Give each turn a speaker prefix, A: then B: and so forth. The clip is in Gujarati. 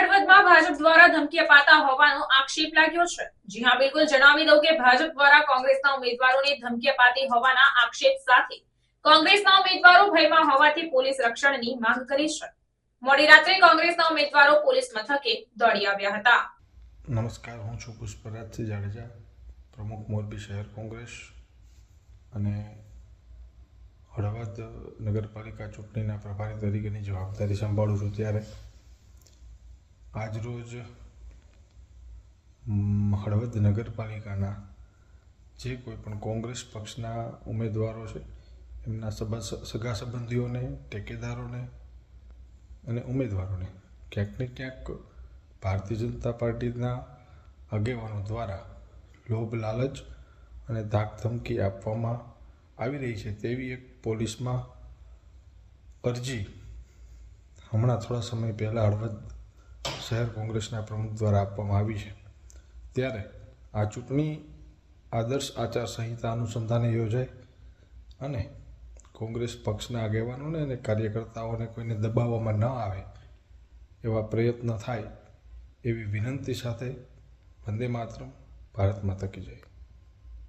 A: હળવદમાં ભાજપ દ્વારા ધમકી અપાતા હોવાનો આક્ષેપ લાગ્યો છે. જી હા, બિલકુલ જણાવી દઉં કે ભાજપ દ્વારા કોંગ્રેસના ઉમેદવારોને ધમકી અપાતી હોવાના આક્ષેપ સાથે કોંગ્રેસના ઉમેદવારો ભયમાં હોવાથી પોલીસ રક્ષણની માંગ કરી છે. મોડી રાત્રે કોંગ્રેસના ઉમેદવારો પોલીસ મથકે દોડી આવ્યા હતા.
B: નમસ્કાર, હું છું પુષ્પરાજસિંહ જાડેજા, પ્રમુખ મોરબી શહેર કોંગ્રેસ અને હળવદ નગરપાલિકા ચૂંટણીના પ્રભારી તરીકેની જવાબદારી સંભાળું છું ત્યારે આજરોજ હળવદ નગરપાલિકાના જે કોઈ પણ કોંગ્રેસ પક્ષના ઉમેદવારો છે, એમના સગા સંબંધીઓને, ટેકેદારોને અને ઉમેદવારોને ક્યાંક ને ક્યાંક ભારતીય જનતા પાર્ટીના આગેવાનો દ્વારા લોભ, લાલચ અને ધાકધમકી આપવામાં આવી રહી છે તેવી એક પોલીસમાં અરજી. હમણાં થોડા સમય પહેલાં હળવદ શહેર કોંગ્રેસના પ્રમુખ દ્વારા આપવામાં આવી છે. ત્યારે આ ચૂંટણી આદર્શ આચાર સંહિતા અનુસંધાને યોજાય અને કોંગ્રેસ પક્ષના આગેવાનોને અને કાર્યકર્તાઓને કોઈને દબાવવામાં ન આવે એવા પ્રયત્ન થાય એવી વિનંતી સાથે વંદે માતરમ, ભારત માતા કી જય.